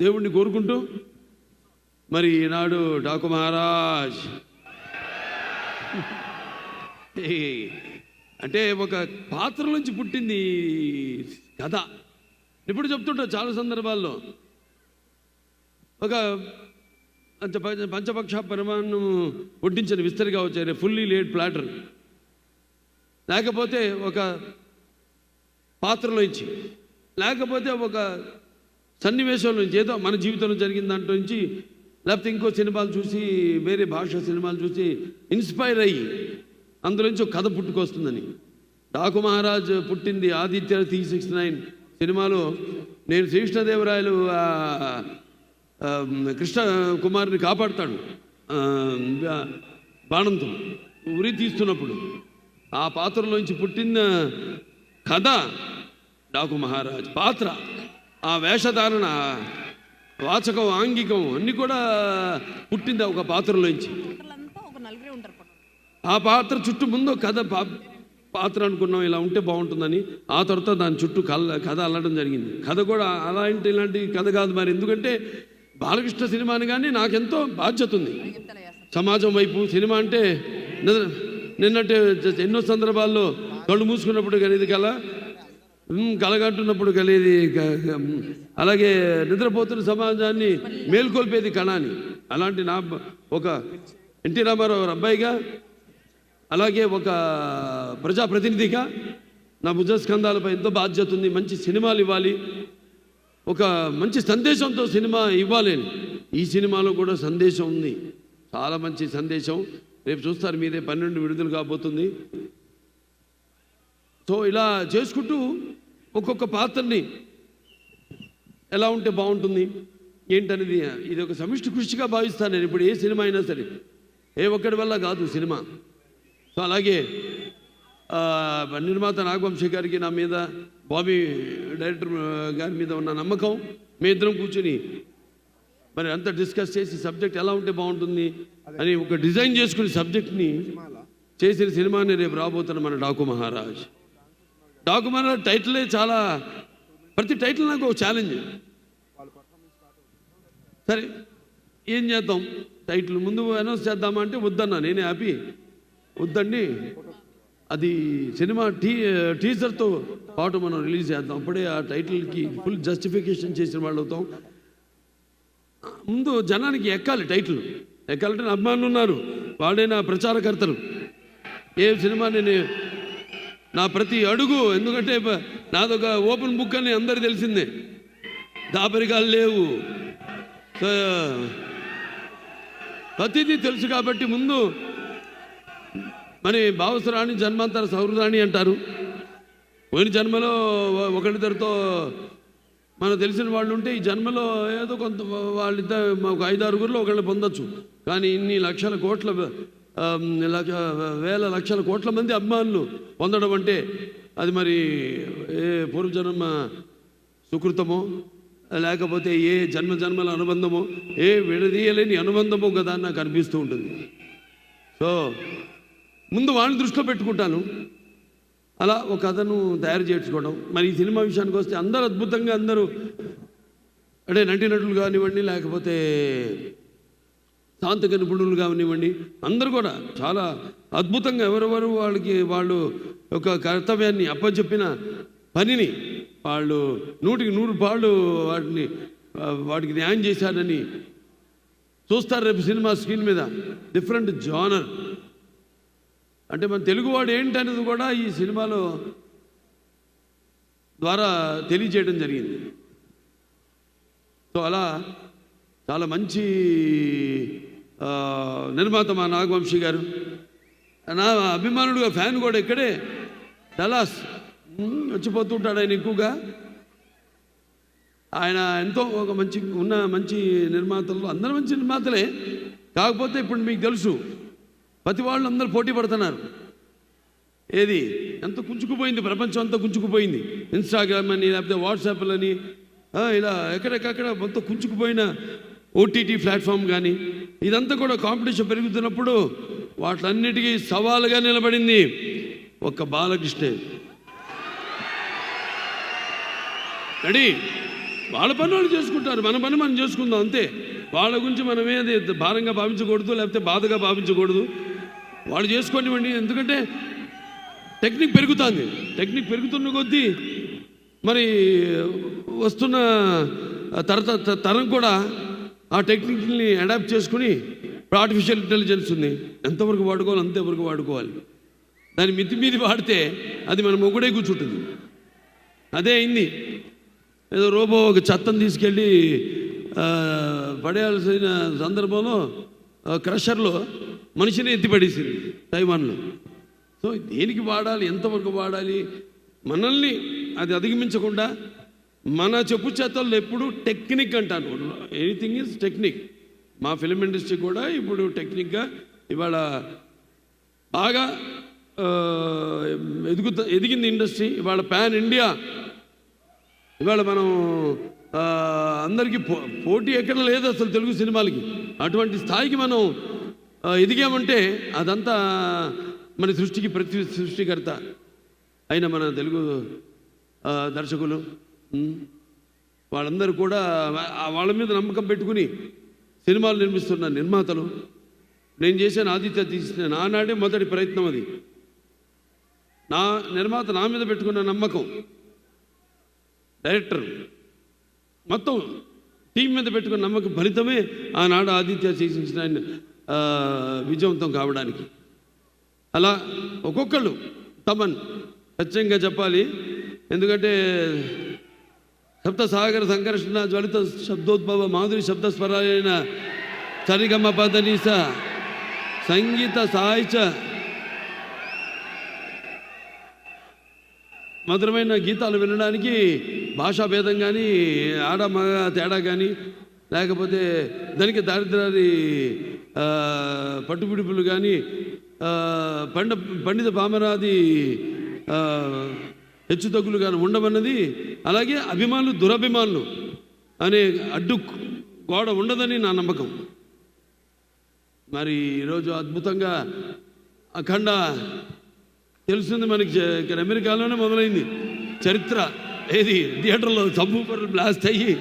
దేవుణ్ణి కోరుకుంటూ మరి ఈనాడు డాకు మహారాజ్. అంటే ఒక పాత్ర నుంచి పుట్టింది కథ. ఇప్పుడు చెప్తుంటా చాలా సందర్భాల్లో. ఒక పంచ పంచపక్ష పరిమాణం వడ్డించిన విస్తరిగా వచ్చారు ఫుల్లీ లేడ్ ప్లాటర్ లేకపోతే ఒక పాత్రలో ఇచ్చి లేకపోతే ఒక సన్నివేశం నుంచి ఏదో మన జీవితంలో జరిగిన దాంట్లో నుంచి లేకపోతే ఇంకో సినిమాలు చూసి వేరే భాష సినిమాలు చూసి ఇన్స్పైర్ అయ్యి అందులోంచి ఒక కథ పుట్టుకొస్తుందని. డాకు మహారాజ్ పుట్టింది ఆదిత్య త్రీ సిక్స్ నైన్ సినిమాలో. నేను శ్రీకృష్ణదేవరాయలు కృష్ణ కుమారుని కాపాడుతాడు బాణంతో ఉరి తీస్తున్నప్పుడు ఆ పాత్రలోంచి పుట్టిన కథ డాకు మహారాజ్ పాత్ర. ఆ వేషధారణ వాచకం ఆంగికం అన్నీ కూడా పుట్టింది ఒక పాత్రలోంచి. ఆ పాత్ర చుట్టూ ముందు కథ పాత్ర అనుకున్నాం ఇలా ఉంటే బాగుంటుందని. ఆ తర్వాత దాని చుట్టూ కళ్ళ కథ అల్లడం జరిగింది. కథ కూడా అలాంటి ఇలాంటి కథ కాదు మరి. ఎందుకంటే బాలకృష్ణ సినిమాని కానీ నాకెంతో బాధ్యత ఉంది. సమాజం వైపు సినిమా అంటే నిన్నట్టే ఎన్నో సందర్భాల్లో కళ్ళు మూసుకున్నప్పుడు కలిగేది కళ ఉమ్, కలగంటున్నప్పుడు కలిగేది అలాగే నిద్రపోతున్న సమాజాన్ని మేల్కొల్పేది కళ అని అలాంటి నా ఒక ఎన్టీ రామారావు అబ్బాయిగా అలాగే ఒక ప్రజాప్రతినిధిగా నా భుజస్కంధాలపై ఎంతో బాధ్యత ఉంది మంచి సినిమాలు ఇవ్వాలి. ఒక మంచి సందేశంతో సినిమా ఇవ్వాలి ఈ సినిమాలో కూడా సందేశం ఉంది. చాలా మంచి సందేశం. రేపు చూస్తారు మీరే పన్నెండు విడుదల కాబోతుంది. సో ఇలా చేసుకుంటూ ఒక్కొక్క పాత్రని ఎలా ఉంటే బాగుంటుంది? ఏంటనేది ఇది ఒక సమిష్టి కృషిగా భావిస్తాను నేను. ఇప్పుడు ఏ సినిమా అయినా సరే ఏ ఒక్కడి వల్ల కాదు సినిమా. సో అలాగే నిర్మాత నాగవంశీ గారికి నా మీద బాబీ డైరెక్టర్ గారి మీద ఉన్న నమ్మకం మీ ఇద్దరం కూర్చుని మరి అంతా డిస్కస్ చేసి సబ్జెక్ట్ ఎలా ఉంటే బాగుంటుంది అని ఒక డిజైన్ చేసుకుని సబ్జెక్ట్ని చేసిన సినిమాని రేపు రాబోతున్న మన డాకు మహారాజ్. డాకు టైటిలే చాలా ప్రతి టైటిల్ నాకు ఒక ఛాలెంజ్ సరే ఏం చేద్దాం? టైటిల్ ముందు అనౌన్స్ చేద్దామంటే వద్దన్నా నేనే హ్యాపీ వద్దండి. అది సినిమా టీ టీజర్తో పాటు మనం రిలీజ్ చేద్దాం. అప్పుడే ఆ టైటిల్కి ఫుల్ జస్టిఫికేషన్ చేసిన వాళ్ళు అవుతాం. ముందు జనానికి ఎక్కాలి టైటిల్. ఎక్కాలంటే అభిమానులు ఉన్నారు. వాళ్ళే నా ప్రచారకర్తలు. ఏ సినిమా నేను నా ప్రతి అడుగు ఎందుకంటే నాదొక ఓపెన్ బుక్ అని అందరికి తెలిసిందే. దాపరికాలు లేవు. ప్రతిదీ తెలుసు కాబట్టి ముందు మరి భావసరాణి జన్మాంతర సౌహృదాన్ని అంటారు. పోయిన జన్మలో ఒకరిద్దరితో మనకు తెలిసిన వాళ్ళు ఉంటే ఈ జన్మలో ఏదో కొంత వాళ్ళిద్దరు ఒక ఐదారుగురిలో ఒకళ్ళు పొందొచ్చు. కానీ ఇన్ని లక్షల కోట్ల వేల లక్షల కోట్ల మంది అభిమానులు పొందడం అంటే అది మరి ఏ పూర్వజన్మ సుకృతమో లేకపోతే ఏ జన్మ జన్మల అనుబంధమో ఏ విడదీయలేని అనుబంధమో కదా అని నాకు అనిపిస్తూ ఉంటుంది. సో ముందు వాళ్ళని దృష్టిలో పెట్టుకుంటాను. అలా ఒక కథను తయారు చేసుకోవడం మరి ఈ సినిమా విషయానికి వస్తే అందరూ అద్భుతంగా అందరూ అంటే నటీనటులు కానివ్వండి లేకపోతే తాంత్రిక నిపుణులు కానివ్వండి అందరూ కూడా చాలా అద్భుతంగా ఎవరెవరు వాళ్ళకి వాళ్ళు ఒక కర్తవ్యాన్ని అప్పచెప్పిన పనిని వాళ్ళు నూటికి నూరు పాళ్ళు వాటిని వాటికి న్యాయం చేశారని చూస్తారు రేపు సినిమా స్క్రీన్ మీద. డిఫరెంట్ జానర్ అంటే మన తెలుగువాడు ఏంటనేది కూడా ఈ సినిమాలో ద్వారా తెలియజేయడం జరిగింది. సో అలా చాలా మంచి నిర్మాత మా నాగవంశీ గారు. నా అభిమానుడుగా ఫ్యాన్ కూడా ఇక్కడే. డలాస్. ఉమ్, వచ్చిపోతుంటాడు ఆయన ఎక్కువగా. ఆయన ఎంతో ఒక మంచి ఉన్న మంచి నిర్మాతలు. అందరూ మంచి నిర్మాతలే. కాకపోతే ఇప్పుడు మీకు తెలుసు ప్రతి వాళ్ళు అందరూ పోటీ పడుతున్నారు. ఏది? ఎంత కుంచుకుపోయింది ప్రపంచం అంతా కుంచుకుపోయింది. ఇన్స్టాగ్రామ్ అని లేకపోతే వాట్సాప్లని ఇలా ఎక్కడెక్కడ మొత్తం కుంచుకుపోయిన ఓటీటీ ప్లాట్ఫామ్ కానీ ఇదంతా కూడా కాంపిటీషన్ పెరుగుతున్నప్పుడు వాటిలన్నిటికీ సవాలుగా నిలబడింది ఒక్క బాలకృష్ణే. రెడీ? వాళ్ళ పని వాళ్ళు చేసుకుంటారు. మన పని మనం చేసుకుందాం అంతే. వాళ్ళ గురించి మనమే అది భారంగా భావించకూడదు లేకపోతే బాధగా భావించకూడదు. వాళ్ళు చేసుకోనివ్వండి ఎందుకంటే టెక్నిక్ పెరుగుతుంది. టెక్నిక్ పెరుగుతున్న కొద్దీ మరి వస్తున్న తర తరం కూడా ఆ టెక్నిక్ని అడాప్ట్ చేసుకుని ఇప్పుడు ఆర్టిఫిషియల్ ఇంటెలిజెన్స్ ఉంది. ఎంతవరకు వాడుకోవాలి అంతవరకు వాడుకోవాలి. దాని మితి మీది వాడితే అది మన మొగుడే కూర్చుంటుంది. అదే అయింది. ఏదో రోబో ఒక చెత్తను తీసుకెళ్ళి పడేయాల్సిన సందర్భంలో క్రషర్లో మనిషిని ఎత్తిపడేసింది తైవాన్లో. సో దేనికి వాడాలి? ఎంతవరకు వాడాలి? మనల్ని అది అధిగమించకుండా మన చెప్పు చేతల్లో ఎప్పుడు టెక్నిక్ అంటాను. ఎనీథింగ్ ఈజ్ టెక్నిక్ మా ఫిలిం ఇండస్ట్రీ కూడా ఇప్పుడు టెక్నిక్గా ఇవాళ బాగా ఎదుగు ఎదిగింది ఇండస్ట్రీ ఇవాళ ప్యాన్ ఇండియా ఇవాళ మనం అందరికీ పో పోటీ ఎక్కడ లేదు అసలు తెలుగు సినిమాలకి. అటువంటి స్థాయికి మనం ఎదిగామంటే అదంతా మన సృష్టికి ప్రతి సృష్టికర్త అయిన మన తెలుగు దర్శకులు వాళ్ళందరూ కూడా వాళ్ళ మీద నమ్మకం పెట్టుకుని సినిమాలు నిర్మిస్తున్న నిర్మాతలు నేను చేశాను ఆదిత్య తీసిన నానాడే మొదటి ప్రయత్నం అది. నా నిర్మాత నా మీద పెట్టుకున్న నమ్మకం డైరెక్టర్ మొత్తం టీం మీద పెట్టుకున్న నమ్మకం ఫలితమే ఆనాడు ఆదిత్య చేసిన ఆయన, విజయవంతం కావడానికి. అలా ఒక్కొక్కళ్ళు తమన్ ఖచ్చితంగా చెప్పాలి. ఎందుకంటే సప్తసాగర సంకర్షణ జ్వలిత శబ్దోద్భవ మాధురి శబ్దస్వరాలైన సరిగమ పదనీస సంగీత సాహిత్య మధురమైన గీతాలు వినడానికి భాషా భేదం కానీ ఆడ మగ తేడా కానీ లేకపోతే దానికి దారిద్రాది పట్టుపిడుపులు కానీ పండ పండిత పామరాది హెచ్చుతగ్గులు కానీ ఉండమన్నది అలాగే అభిమానులు దురభిమానులు అనే అడ్డు గోడ ఉండదని నా నమ్మకం. మరి ఈరోజు అద్భుతంగా అఖండ తెలుస్తుంది మనకి ఇక్కడ అమెరికాలోనే మొదలైంది. చరిత్ర ఏది? థియేటర్లో సబ్బూపర్లు బ్లాస్ట్ అయ్యి.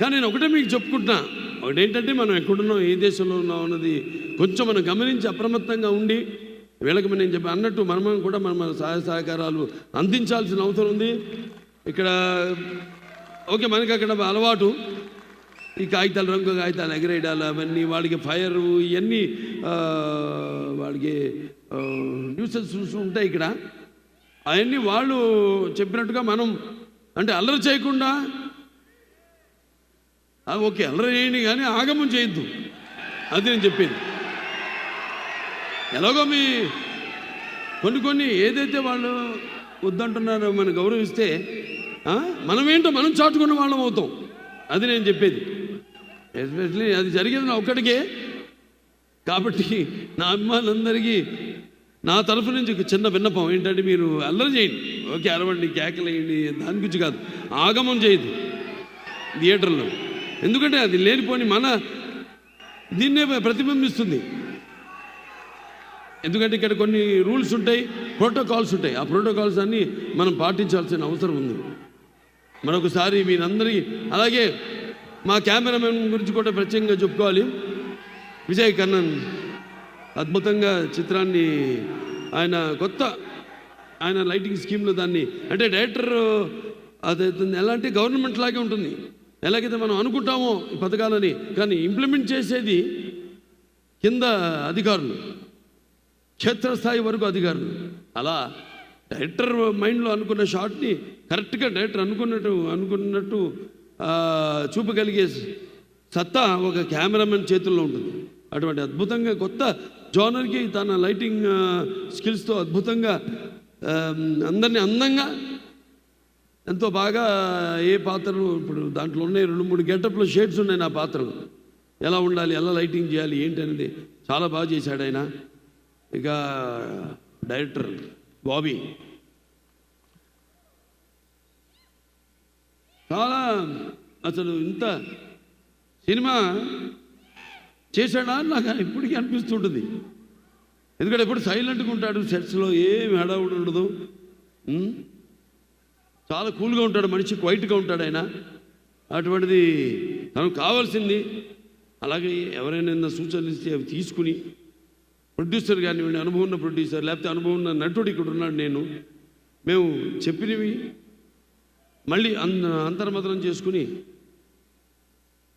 కానీ నేను ఒకటే మీకు చెప్పుకుంటున్నా. ఒకటేంటంటే మనం ఎక్కడున్నాం ఏ దేశంలో ఉన్నాం అన్నది కొంచెం మనం గమనించి అప్రమత్తంగా ఉండి వీళ్ళకి నేను చెప్పి అన్నట్టు మనం కూడా మన సహాయ సహకారాలు అందించాల్సిన అవసరం ఉంది. ఇక్కడ ఓకే మనకి అక్కడ అలవాటు. ఈ కాగితాలు రంగు కాగితాలు ఎగరేయడాలు అవన్నీ వాడికి ఫైర్ ఇవన్నీ వాడికి న్యూసెస్ న్యూసెన్స్ ఉంటాయి ఇక్కడ. అవన్నీ వాళ్ళు చెప్పినట్టుగా మనం అంటే అల్లరి చేయకుండా ఓకే అల్లరి చేయండి కానీ ఆగమం చేయొద్దు. అది నేను చెప్పేది. ఎలాగో మీ కొన్ని కొన్ని ఏదైతే వాళ్ళు వద్దంటున్నారో మనం గౌరవిస్తే మనమేంటో మనం చాటుకున్న వాళ్ళం అవుతాం. అది నేను చెప్పేది. ఎస్పెషలీ అది జరిగేది నా ఒక్కడికే. కాబట్టి నా అభిమానులందరికీ నా తరఫు నుంచి ఒక చిన్న విన్నపం. ఏంటంటే మీరు అల్లరి చేయండి. ఓకే అరవండి కేకలేయండి దాని గురించి కాదు. ఆగమం చేయదు థియేటర్లో. ఎందుకంటే అది లేనిపోని మన దీన్నే ప్రతిబింబిస్తుంది. ఎందుకంటే ఇక్కడ కొన్ని రూల్స్ ఉంటాయి ప్రోటోకాల్స్ ఉంటాయి. ఆ ప్రోటోకాల్స్ అన్నీ మనం పాటించాల్సిన అవసరం ఉంది. మరొకసారి మీరందరి అలాగే మా కెమెరామెన్ గురించి కూడా ప్రత్యేకంగా చెప్పుకోవాలి. విజయ్ కన్నన్ అద్భుతంగా చిత్రాన్ని ఆయన కొత్త ఆయన లైటింగ్ స్కీమ్లో దాన్ని అంటే డైరెక్టర్ అది ఎలా అంటే గవర్నమెంట్ లాగే ఉంటుంది. ఎలాగైతే మనం అనుకుంటామో ఈ పథకాలని కానీ ఇంప్లిమెంట్ చేసేది కింద అధికారులు. క్షేత్రస్థాయి వరకు అధికారులు. అలా డైరెక్టర్ మైండ్లో అనుకున్న షాట్ని కరెక్ట్గా డైరెక్టర్ అనుకున్నట్టు అనుకున్నట్టు చూపగలిగే సత్తా ఒక కెమెరామెన్ చేతుల్లో ఉంటుంది. అటువంటి అద్భుతంగా కొత్త జోనర్కి తన లైటింగ్ స్కిల్స్తో అద్భుతంగా అందరినీ అందంగా ఎంతో బాగా ఏ పాత్రలు ఇప్పుడు దాంట్లో ఉన్నాయి. రెండు మూడు గెటప్లో షేడ్స్ ఉన్నాయి నా పాత్రలు. ఎలా ఉండాలి ఎలా లైటింగ్ చేయాలి ఏంటి అనేది చాలా బాగా చేశాడు ఆయన. ఇక డైరెక్టర్ బాబీ. చాలా అసలు ఇంత సినిమా చేశాడా అని నాకు ఇప్పటికీ అనిపిస్తుంటుంది. ఎందుకంటే ఎప్పుడు సైలెంట్గా ఉంటాడు సెట్స్లో ఏమి హడావుడు ఉండదు. చాలా కూల్గా ఉంటాడు మనిషి క్వైట్గా ఉంటాడు ఆయన. అటువంటిది తనకు కావాల్సింది. అలాగే ఎవరైనా సూచనలు ఇస్తే అవి తీసుకుని ప్రొడ్యూసర్ కానివ్వండి అనుభవం ఉన్న ప్రొడ్యూసర్ లేకపోతే అనుభవం ఉన్న నటుడు ఇక్కడ ఉన్నాడు నేను. మేము చెప్పినవి మళ్ళీ అన్ అంతర్మతనం చేసుకుని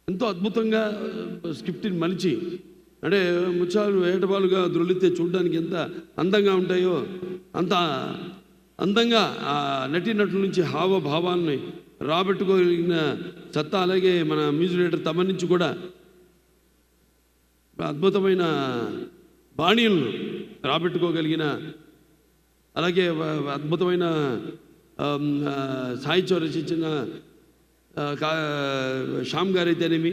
ఎంతో అద్భుతంగా స్క్రిప్ట్ని మలిచి అంటే ముచ్చాలు ఏటబాలుగా దొరికితే చూడడానికి ఎంత అందంగా ఉంటాయో అంత అందంగా ఆ నటీనటుల నుంచి హావభావాల్ని రాబట్టుకోగలిగిన సత్తా అలాగే మన మ్యూజిక్ డైరెక్టర్ తమ నుంచి కూడా అద్భుతమైన బాణీలను రాబెట్టుకోగలిగిన అలాగే అద్భుతమైన సాహిత్యం రచించిన కా శ్యామ్ గారైతేనేమి